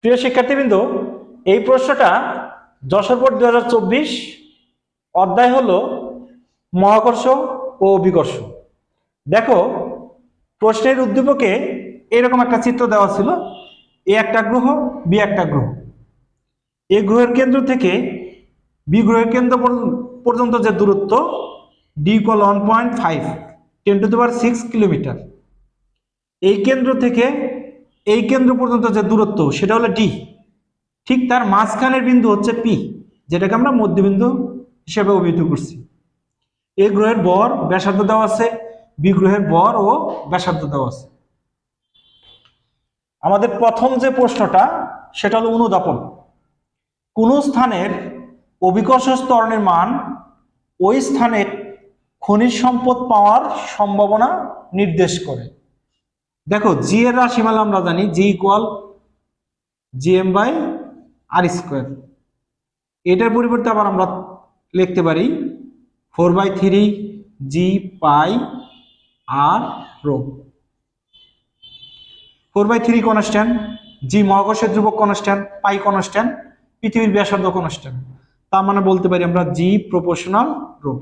প্রিয় শিক্ষার্থীবৃন্দ, এই প্রশ্নটা যশোর বোর্ড দু হাজার চব্বিশ অধ্যায় হলো মহাকর্ষ ও অভিকর্ষ দেখো, প্রশ্নের উদ্দীপকে এরকম একটা চিত্র দেওয়া ছিল, এ একটা গ্রহ, বি একটা গ্রহ। এ গ্রহের কেন্দ্র থেকে বি গ্রহের কেন্দ্র পর্য- পর্যন্ত যে দূরত্ব, D equal one point five, ten to power six kilometre. এই কেন্দ্র থেকে এই কেন্দ্র পর্যন্ত যে দূরত্ব, সেটা হলো ডি ঠিক তার মাঝখানের বিন্দু হচ্ছে পি যেটাকে আমরা মধ্যবিন্দু হিসেবে অভিহিত করছি। এই গ্রহের বর ব্যাসার্ধ দেওয়া আছে বি গ্রহের বর ও ব্যাসার্ধ দেওয়া আছে। আমাদের প্রথম যে প্রশ্নটা, সেটা হলো অনুদাপন কোন স্থানের অভিকর্ষ স্তরণের মান ওই স্থানে খনিজ সম্পদ পাওয়ার সম্ভাবনা নির্দেশ করে? দেখো জি এর রাশিমালা আমরা জানি G equal G M by R square এটার পরিবর্তে আবার আমরা লিখতে পারি four by three G pi R rho four by three constant G মহাকর্ষের ধ্রুবক কনস্ট্যান্ট পাই কনস্ট্যান্ট পৃথিবীর ব্যাসার্ধ কনস্ট্যান্ট তার মানে বলতে পারি আমরা জি প্রপোর্শনাল রো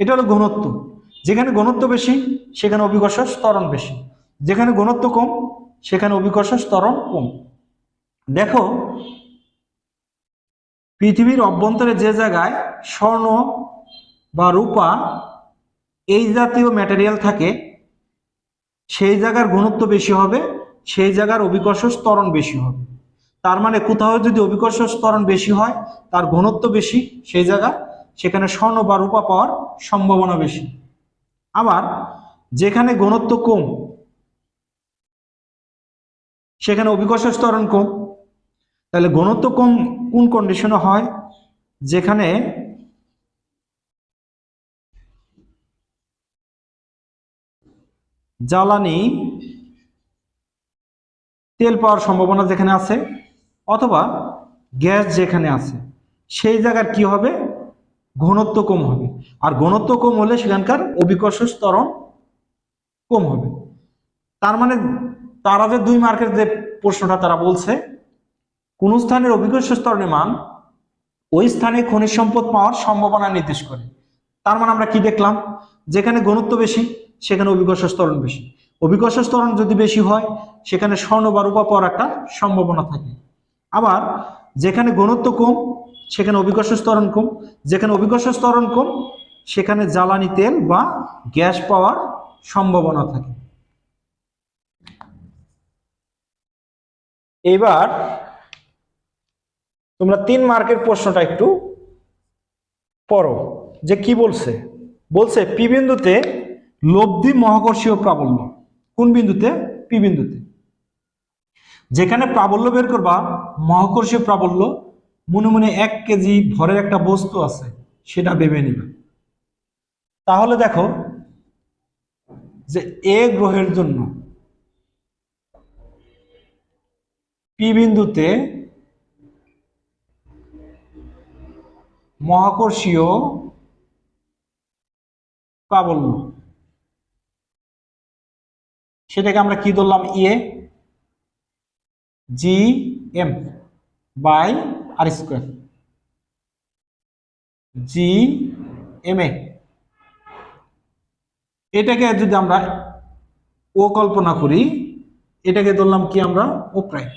এটা হলো ঘনত্ব। যেখানে ঘনত্ব বেশি, সেখানে অভিকর্ষ স্তরণ বেশি। যেখানে ঘনত্ব কম, সেখানে অভিকর্ষ স্তরণ কম। দেখো, পৃথিবীর অভ্যন্তরে যে জায়গায় স্বর্ণ বা রূপা এই জাতীয় ম্যাটেরিয়াল থাকে, সেই জায়গার ঘনত্ব বেশি হবে, সেই জায়গার অভিকর্ষ স্তরণ বেশি হবে। তার মানে কোথাও যদি অভিকর্ষ স্তরণ বেশি হয়, তার ঘনত্ব বেশি, সেই জায়গা, সেখানে স্বর্ণ বা রূপা পাওয়ার সম্ভাবনা বেশি। আবার, যেখানে ঘনত্ব কম সেখানে অভিকর্ষ স্তরণ কম তাহলে ঘনত্ব কম কোন কন্ডিশনে হয়, যেখানে জ্বালানি তেল পাওয়ার সম্ভাবনা যেখানে আছে, অথবা গ্যাস যেখানে আছে, সেই জায়গার কি হবে? ঘনত্ব কম হবে। আর ঘনত্ব কম হলে সেখানকার অভিকর্ষ স্তরণ কম হবে। তার মানে তারা যে দুই মার্কের যে প্রশ্নটা তারা বলছে, কোন স্থানের অভিকর্ষ স্তরের মান ওই স্থানে খনিজ সম্পদ পাওয়ার সম্ভাবনা নির্দেশ করে। তার মানে আমরা কি দেখলাম? যেখানে ঘনত্ব বেশি, সেখানে অভিজ্ঞ স্তরণ বেশি। অভিকর্ষ স্তরণ যদি বেশি হয়, সেখানে স্বর্ণ বা রূপা পাওয়ার একটা সম্ভাবনা থাকে। আবার যেখানে ঘনত্ব কম, সেখানে অভিজ্ঞ স্তরণ কম। যেখানে অভিজ্ঞ স্তরণ কম, সেখানে জ্বালানি তেল বা গ্যাস পাওয়ার সম্ভাবনা থাকে। এবার তোমরা তিন মার্কের প্রশ্নটা একটু পড়ো, যে কি বলছে? বলছে, পি বিন্দুতে লব্ধি মহাকর্ষীয় প্রাবল্য। কোন বিন্দুতে? পি বিন্দুতে। যেখানে প্রাবল্য বের করবা, মহাকর্ষীয় প্রাবল্য, মনে মনে এক কেজি ভরের একটা বস্তু আছে, সেটা ভেবে নিবে। তাহলে দেখো যে এ গ্রহের জন্য পি বিন্দুতে মহাকর্ষীয় প্রাবল্য সেটাকে আমরা কি ধরলাম? ইয়ে G M by R square G M A এটাকে যদি আমরা ও কল্পনা করি, এটাকে ধরলাম কি আমরা? ও প্রাইম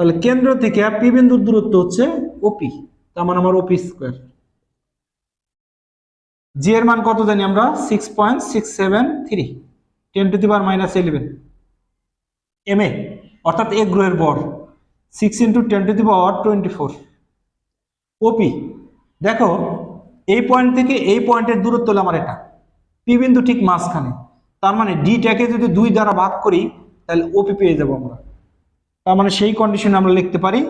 তাহলে কেন্দ্র থেকে পি বিন্দুর দূরত্ব হচ্ছে ওপি তার মানে আমার ওপি স্কোয়ার জি এর মান কত জানি আমরা? Six point six seven three ten to the power minus eleven M A অর্থাৎ এ গ্রহের বর six into ten to the power twenty four OP দেখো, এই পয়েন্ট থেকে এই পয়েন্টের দূরত্ব হলো আমার এটা। পি বিন্দু ঠিক মাঝখানে, তার মানে ডিটাকে যদি দুই দ্বারা ভাগ করি, তাহলে ওপি পেয়ে যাব আমরা। তার মানে সেই কন্ডিশনে আমরা লিখতে পারি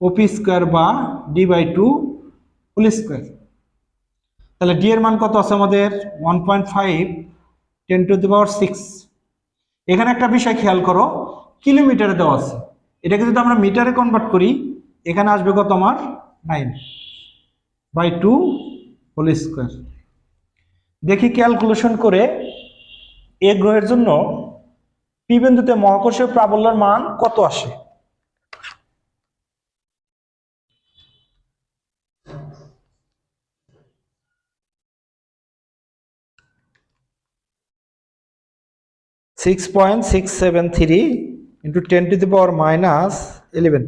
ওপি স্কোয়ার বা D by two whole square তাহলে ডি এর মান কত আছে আমাদের? One point five ten to the power six এখানে একটা বিষয় খেয়াল করো কিলোমিটারে দেওয়া আছে। এটাকে যদি আমরা মিটারে কনভার্ট করি, এখানে আসবে কত আমার? Nine by two whole square দেখি ক্যালকুলেশন করে এ গ্রহের জন্য পি বিন্দুতে মহাকর্ষীয় প্রাবল্যের মান কত আসে? Six point six seven three into ten to the power minus eleven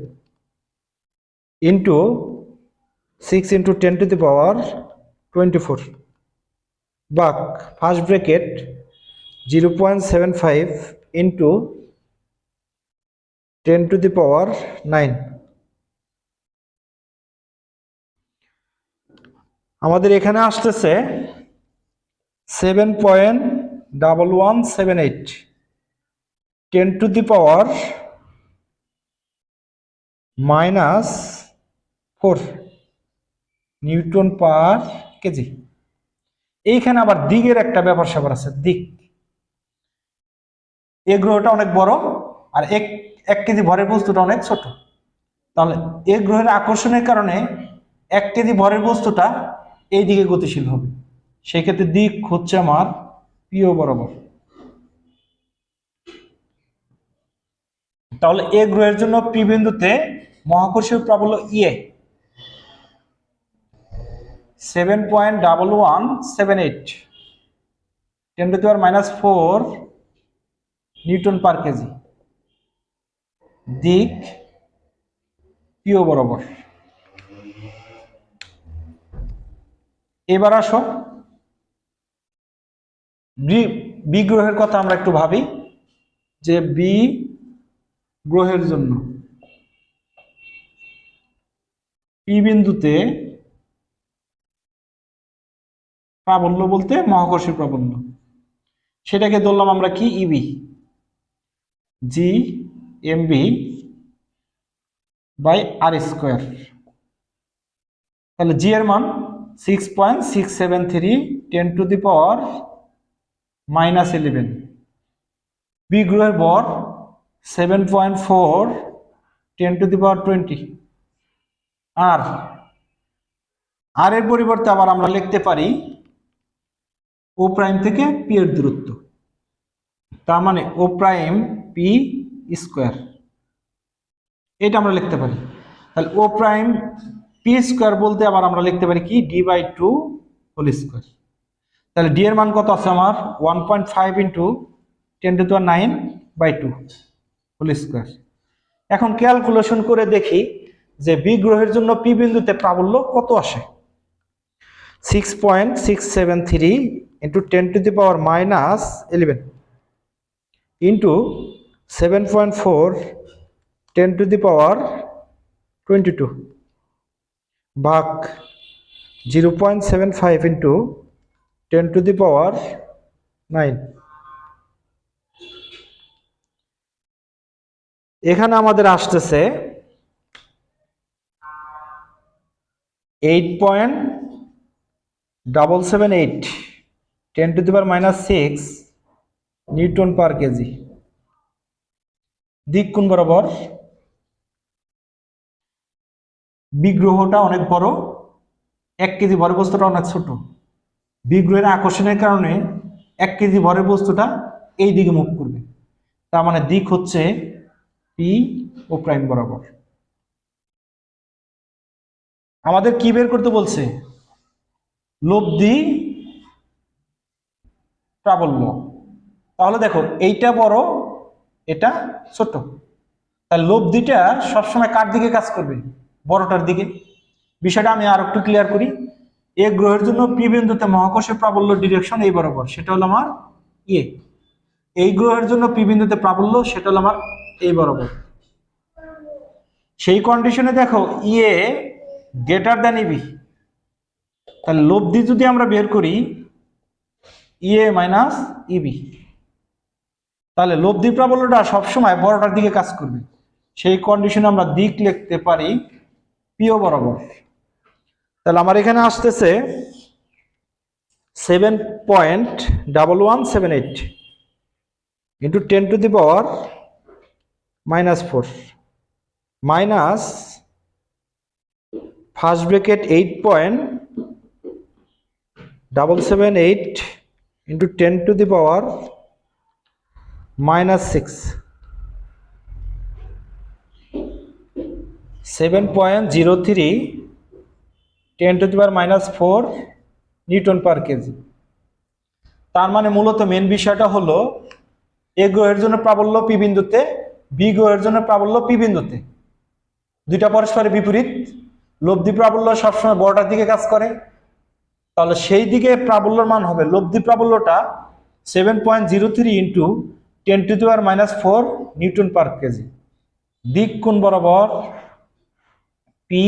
into six into ten to the power twenty four বাক first bracket zero point seven five into ten to the power nine আমাদের এখানে আসতেছে seven point double one seven eight ten to the power minus four newton per KG এইখানে আবার দিকের একটা ব্যাপার স্যাপার আছে, দিক। এ গ্রহটা অনেক বড় আর এক এক কেজি ভরের বস্তুটা অনেক ছোট। তাহলে এ গ্রহের আকর্ষণের কারণে এক কেজি ভরের বস্তুটা এই দিকে গতিশীল হবে। সেক্ষেত্রে দিক হচ্ছে আমার প্রিয় বরাবর। তাহলে এ গ্রহের জন্য পি বিন্দুতে মহাকর্ষীয় প্রাবল্য ইয়ে seven point double one, seven eight. Ten to power minus four newton per KG. দিক প্রিয় বরাবর। এবার আসো। বি গ্রহের কথা আমরা একটু ভাবি, যে বি গ্রহের জন্য পি বিন্দুতে প্রাবল্য বলতে মহাকর্ষী প্রাবল্য। সেটাকে ধরলাম আমরা কি? EB G M B by R square তাহলে জি এর মান six point six seven three ten to the power minus eleven B গ্রহের বর seven point four ten to the power twenty R R এর পরিবর্তে আবার আমরা লিখতে পারি ও প্রাইম থেকে পি এর দূরত্ব। তার মানে ও প্রাইম পি স্কোয়ার এটা আমরা লিখতে পারি। তাহলে ও প্রাইম পি স্কোয়ার বলতে আবার আমরা লিখতে পারি কি? D by two whole square তাহলে ডি এর মান কত আছে আমার? One point five into ten to nine by two whole square এখন ক্যালকুলেশন করে দেখি যে বি গ্রহের জন্য পি বিন্দুতে প্রাবল্য কত আসে? Six point six seven three into ten to the power minus eleven into seven point four ten to the power twenty two ভাগ zero point seven five into ten to the power nine এখানে আমাদের আসতেছে eight point double seven eight ten to the power minus six newton per KG. দিক কোন বরাবর? বিগ্রহটা অনেক বড়, এক কেজি ভরের বস্তুটা অনেক ছোট। বিগ্রহের আকর্ষণের কারণে এক কেজি ভরের বস্তুটা এই দিকে মুখ করবে। তার মানে দিক হচ্ছে পি ও প্রাইম বরাবর। আমাদের কি বের করতে বলছে? লব্ধি প্রাবল্য। তাহলে দেখো, এইটা বড় এটা ছোট। তাহলে লব্ধিটা সবসময় কার দিকে কাজ করবে? বড়টার দিকে। বিষয়টা আমি আর একটু ক্লিয়ার করি। এ গ্রহের জন্য পি বিন্দুতে প্রাবল্য ডিরেকশন এই বরাবর। সেটা হলো আমার ইয়ে এই গ্রহের জন্য পি বিন্দুতে প্রাবল্য, সেটা হলো আমার এই বরাবর। সেই কন্ডিশনে দেখো ইয়ে গ্রেটার দ্যান ইবি তাহলে লব্ধি যদি আমরা বের করি ইএ মাইনাস ইবি তাহলে লব্ধি প্রাবল্যটা সবসময় বড়টার দিকে কাজ করবে। সেই কন্ডিশনে আমরা দিক লিখতে পারি পিও বরাবর। তাহলে আমার এখানে আসতেছে seven point double one seven eight into ten to the power minus four minus first bracket eight point double seven eight into ten to the power minus six. Seven point zero three, ten to the power minus four newton per KG. তার মানে মূলত main বিষয়টা হলো এ গ্রহের জন্য প্রাবল্য P বিন্দুতে, B গ্রহের জন্য প্রাবল্য পি বিন্দুতে। দুইটা পরস্পরের বিপরীত। লব্ধি প্রাবল্য সবসময় বড়টার দিকে কাজ করে। তাহলে সেই দিকে প্রাবল্যর মান হবে। লব্ধি প্রাবল্যটা seven point zero three into ten to the power minus four newton per KG. দিক কোন বরাবর? পি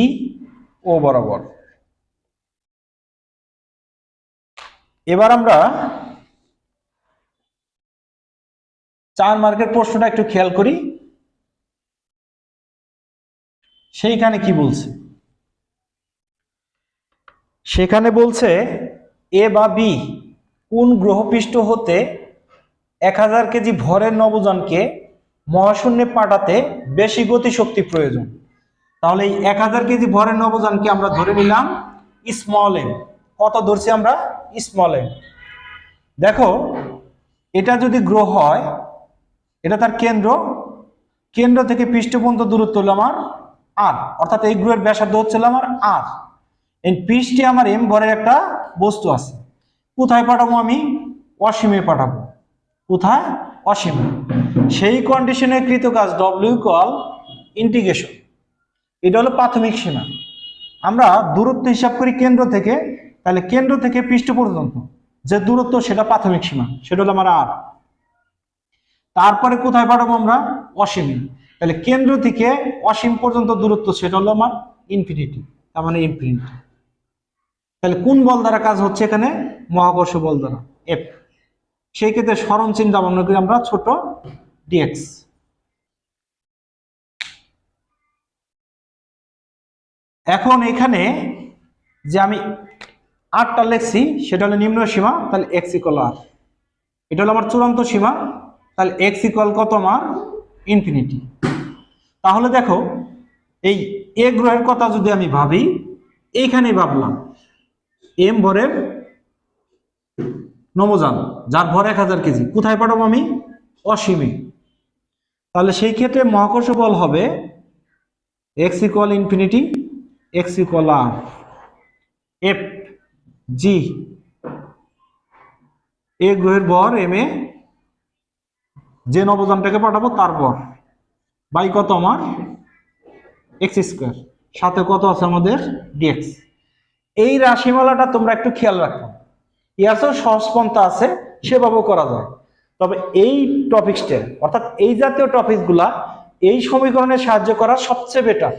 ও বরাবর। এবার আমরা চার মার্কের প্রশ্নটা একটু খেয়াল করি। সেইখানে কি বলছে? সেখানে বলছে, এ বা বি কোন গ্রহপৃষ্ঠ হতে এক হাজার কেজি ভরের নবযানকে মহাশূন্যে পাঠাতে বেশি গতিশক্তি প্রয়োজন। তাহলে এই এক হাজার কেজি ভরের নবযানকে আমরা ধরে নিলাম স্মল এম কত ধরছি আমরা? স্মল এম দেখো, এটা যদি গ্রহ হয়, এটা তার কেন্দ্র। কেন্দ্র থেকে পৃষ্ঠ দূরত্ব হলো আমার আর অর্থাৎ এই গ্রহের ব্যাসার্ধ হচ্ছিল আমার আর এই পৃষ্ঠে আমার এম ভরের একটা বস্তু আছে। কোথায় পাঠাবো আমি? অসীমে পাঠাবো। কোথায়? অসীমে। সেই কন্ডিশনে কৃত কাজ ডব্লিউ কল ইন্টিগ্রেশন এটা হলো প্রাথমিক সীমা। আমরা দূরত্ব হিসাব করি কেন্দ্র থেকে, তাহলে কেন্দ্র থেকে পৃষ্ঠ পর্যন্ত যে দূরত্ব, সেটা প্রাথমিক সীমা। সেটা হলো আমার আর তারপরে কোথায় পাঠাবো আমরা? অসীমে। তাহলে কেন্দ্র থেকে অসীম পর্যন্ত দূরত্ব, সেটা হলো আমার ইনফিনিটি তার মানে ইনফিনিটি তাহলে কোন বল দ্বারা কাজ হচ্ছে এখানে? মহাকর্ষ বল দ্বারা এফ সেই ক্ষেত্রে স্মরণ চিন্তা ভাবনা করি আমরা ছোট ডিএক্স এখন এখানে যে আমি আটটা লেখছি, সেটা হলো নিম্ন সীমা, তাহলে এক্স ইকল আর এটা হলো আমার চূড়ান্ত সীমা, তাহলে এক্স ইকল কত আমার? ইনফিনিটি তাহলে দেখো, এই এ গ্রহের কথা যদি আমি ভাবি এইখানে ভাবলাম এম ভরের নমজান যার ভর এক হাজার কেজি। কোথায় পাঠাবো আমি? অসীমে। তাহলে সেই ক্ষেত্রে মহাকর্ষ বল হবে X equal infinity X equal R F G A গ্রহের ভর এম এ যে নবজানটাকে পাঠাবো তারপর বাই কত আমার? এক্স স্কোয়ার সাথে কত আছে আমাদের? ডিএক্স এই রাশিমালাটা তোমরা একটু খেয়াল রাখো। ইয়াসও সহজ পন্থা আছে, সেভাবেও করা যায়। তবে এই টপিক্সটা, অর্থাৎ এই জাতীয় টপিকগুলা এই সমীকরণে সাহায্য করা সবচেয়ে বেটার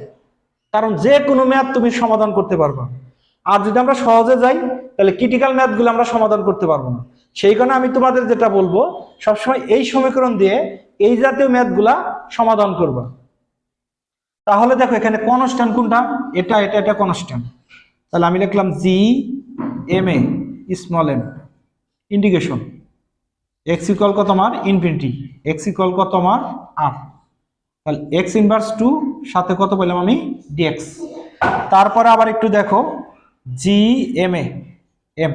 কারণ যে কোনো ম্যাথ তুমি সমাধান করতে পারবে। আর যদি আমরা সহজে যাই, তাহলে ক্রিটিক্যাল ম্যাথগুলো আমরা সমাধান করতে পারব না। সেই কারণে আমি তোমাদের যেটা বলব, সবসময় এই সমীকরণ দিয়ে এই জাতীয় ম্যাথগুলা সমাধান করবা। তাহলে দেখো এখানে কনস্ট্যান্ট কোনটা? এটা এটা এটা কনস্ট্যান্ট তাহলে আমি লিখলাম G M A small M indication X equal কত আমার ইনফিনিটি এক্স ইকুয়াল কত আমার আর তাহলে এক্স ইনভার্স টু সাথে কত পেলাম আমি? ডিএক্স তারপরে আবার একটু দেখো। জি এম এ এম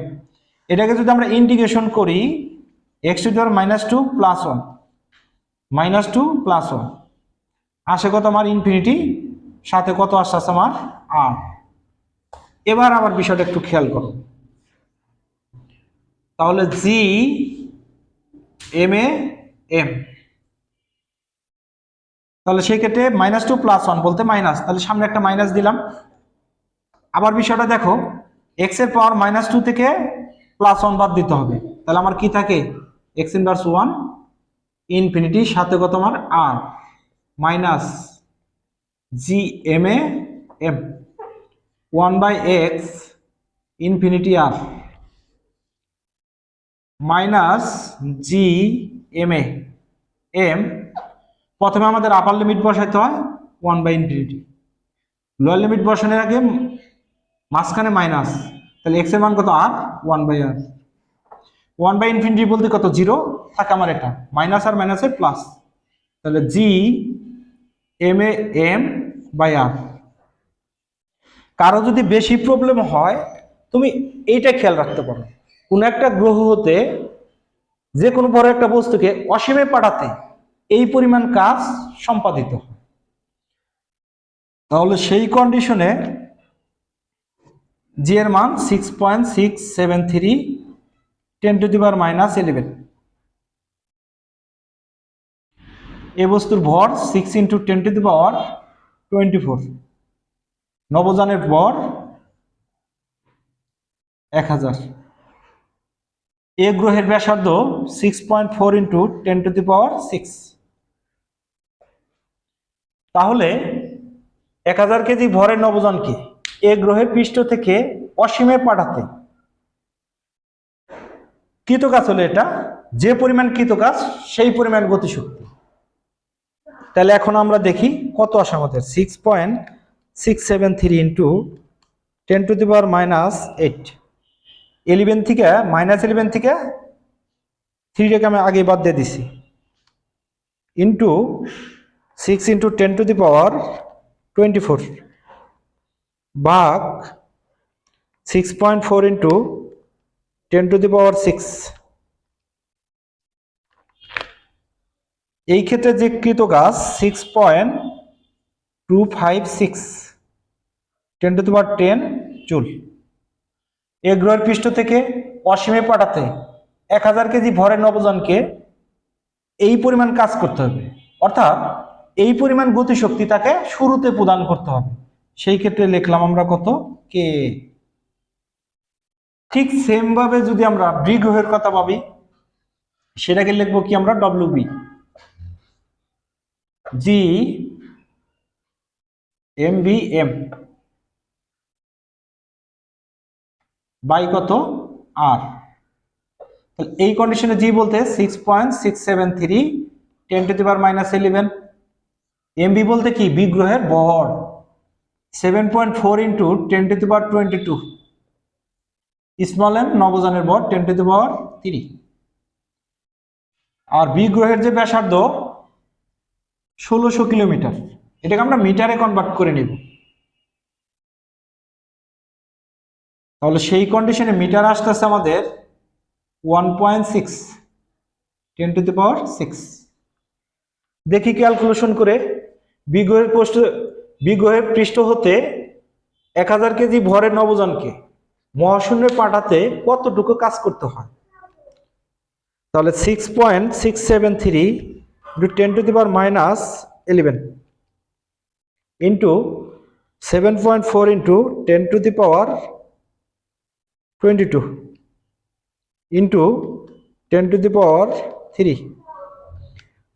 এটাকে যদি আমরা ইন্টিগ্রেশন করি এক্স টু দেওয়ার minus two plus one minus two plus one আসে কত আমার ইনফিনিটি সাথে কত আসছে আমার আর এবার আমার বিষয়টা একটু খেয়াল করো। তাহলে জি এম এ এম তাহলে সেই ক্ষেত্রে মাইনাস টু প্লাস ওয়ান বলতে মাইনাস তাহলে সামনে একটা মাইনাস দিলাম। আবার বিষয়টা দেখো এক্সের পাওয়ার মাইনাস টু থেকে প্লাস ওয়ান বাদ দিতে হবে। তাহলে আমার কি থাকে? এক্স ইনভার্স ওয়ান ইনফিনিটি সাথে কত আমার R minus G M A M one by X infinity R minus G M A. M প্রথমে আমাদের আপার লিমিট বসাইতে হয় one by infinity lower limit বসানোর আগে মাঝখানে মাইনাস তাহলে এক্সের মান কত? R one by R one by infinity বলতে কত? জিরো থাকে আমার এটা। মাইনাস আর মাইনাসে প্লাস তাহলে G M A M by R কারও যদি বেশি প্রবলেম হয়, তুমি এইটা খেয়াল রাখতে পারো। কোন একটা গ্রহ হতে যে কোনো বড় একটা বস্তুকে অসীমে পাঠাতে এই পরিমাণ কাজ সম্পাদিত তাহলে সেই কন্ডিশনে জি এর মান six point six seven three ten to the power minus eleven A বস্তুর ভর six into ten to the power twenty four নবযানের ভর এক হাজার। এ গ্রহের ব্যাসার্ধ six point four into ten to the power six তাহলে এক হাজার কেজি ভরের নবযানকে এ গ্রহের পৃষ্ঠ থেকে অসীমে পাঠাতে। কৃতকাজ হলো এটা, যে পরিমাণ কৃতকাজ, সেই পরিমাণ গতিশক্তি। তাহলে এখন আমরা দেখি কত আসে আমাদের? Six point six seven three into ten to the power minus eight eleven থেকে মাইনাস ইলেভেন থেকে থ্রিটাকে আমি আগে বাদ দিয়ে দিছি। Into six into ten to the power twenty four ভাগ six point four into ten to the power six এই ক্ষেত্রে যে কৃত গাছ six point two five six ten to the power ten joule. A গ্রহের পৃষ্ঠ থেকে অসীমে পাঠাতে এক হাজার কেজি ভরের নবজনকে এই পরিমাণ কাজ করতে হবে। অর্থাৎ এই পরিমাণ গতিশক্তি তাকে শুরুতে প্রদান করতে হবে। সেই ক্ষেত্রে লিখলাম আমরা কত? কে ঠিক সেম ভাবে যদি আমরা বি গ্রহের কথা ভাবি, সেটাকে লিখব কি আমরা? W B G M B M by কত? আর। তাহলে এই কন্ডিশনে জি বলতে six point six seven three ten to the power minus eleven MB বলতে কি? বিগ্রহের বহর। Seven point four into ten to the power twenty two small M নবজানের বর ten to the power three আর বিগ্রহের যে ব্যাসার্ধ, ষোলোশো কিলোমিটার। এটাকে আমরা মিটারে কনভার্ট করে নিব। তাহলে সেই কন্ডিশনে মিটার আসতেছে আমাদের one point six ten to the power six দেখি ক্যালকুলেশন করে, বিগ্রহের পোস্ট বিগ্রহের পৃষ্ঠ হতে এক হাজার কেজি ভরের নবজনকে মহাশূন্যে পাঠাতে কতটুকু কাজ করতে হয়? তাহলে six point six seven three into ten to the power minus eleven into seven point four into ten to the power twenty two into ten to the power three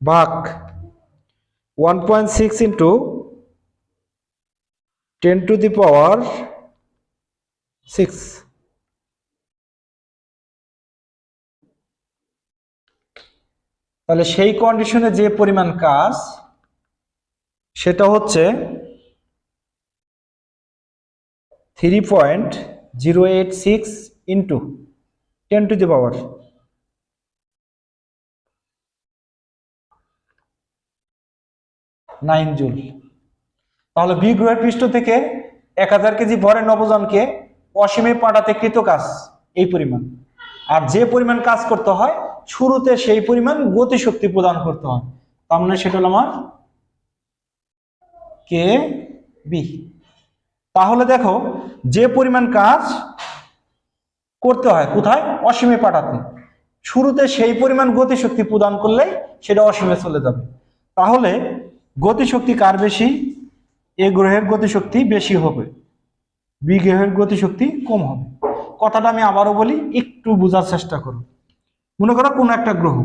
ভাগ one point six into ten to the power six তাহলে সেই কন্ডিশনে যে পরিমাণ কাজ, সেটা হচ্ছে three point zero eight six into ten to the power nine joule তাহলে বি গ্রহের পৃষ্ঠ থেকে এক হাজার কেজি ভরের নবজনকে অসীমে পাঠাতে কৃত কাজ, এই পরিমাণ। আর যে পরিমাণ কাজ করতে হয়, শুরুতে সেই পরিমাণ গতিশক্তি প্রদান করতে হয়। তার মানে সেটা হলো আমার কে বি তাহলে দেখো, যে পরিমাণ কাজ করতে হয় কোথায়? অসীমে পাঠাতে। শুরুতে সেই পরিমাণ গতিশক্তি প্রদান করলেই সেটা অসীমে চলে যাবে। তাহলে গতিশক্তি কার বেশি? এ গ্রহের গতিশক্তি বেশি হবে। বি গ্রহের গতিশক্তি কম হবে। কথাটা আমি আবারও বলি, একটু বোঝার চেষ্টা করো। মনে করো কোনো একটা গ্রহ,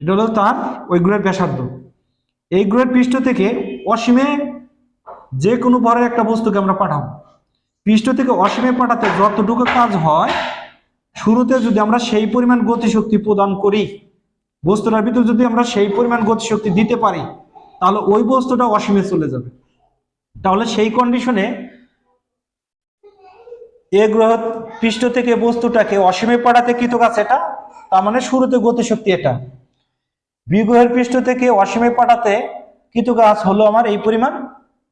এটা হলো তার ওই গ্রহের ব্যাসার্ধ। এই গ্রহের পৃষ্ঠ থেকে অসীমে যে কোনো ভরের একটা বস্তুকে আমরা পাঠাবো। পৃষ্ঠ থেকে অসীমে পাঠাতে যতটুকু কাজ হয়, শুরুতে যদি আমরা সেই পরিমাণ গতিশক্তি প্রদান করি, বস্তুটার ভিতরে যদি আমরা সেই পরিমাণ গতিশক্তি দিতে পারি, তাহলে ওই বস্তুটা অসীমে চলে যাবে। তাহলে সেই কন্ডিশনে এ গ্রহ পৃষ্ঠ থেকে বস্তুটাকে অসীমে পাঠাতে কৃতকাজ এটা? তার মানে শুরুতে গতিশক্তি এটা। বি গ্রহের পৃষ্ঠ থেকে অসীমে পাঠাতে কৃতকাজ হলো আমার এই পরিমাণ?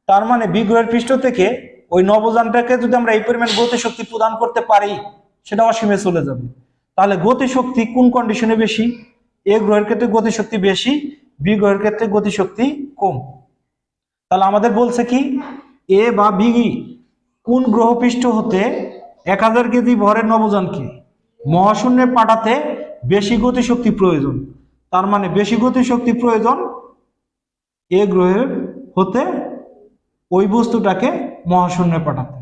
তার মানে বি গ্রহের পৃষ্ঠ থেকে ওই নবযানটাকে যদি আমরা এই পরিমাণ গতিশক্তি প্রদান করতে পারি, সেটা অসীমে চলে যাবে। তাহলে গতিশক্তি কোন কন্ডিশনে বেশি? এ গ্রহের ক্ষেত্রে গতিশক্তি বেশি, বি গ্রহের ক্ষেত্রে গতিশক্তি কম। তাহলে আমাদের বলছে কি, এ বা বি কোন গ্রহপৃষ্ঠ হতে এক হাজার কেজি ভরের নবযানকে মহাশূন্যে পাঠাতে বেশি গতিশক্তি প্রয়োজন? তার মানে বেশি গতিশক্তি প্রয়োজন এ গ্রহের হতে ওই বস্তুটাকে মহাশূন্যে পাঠাতে।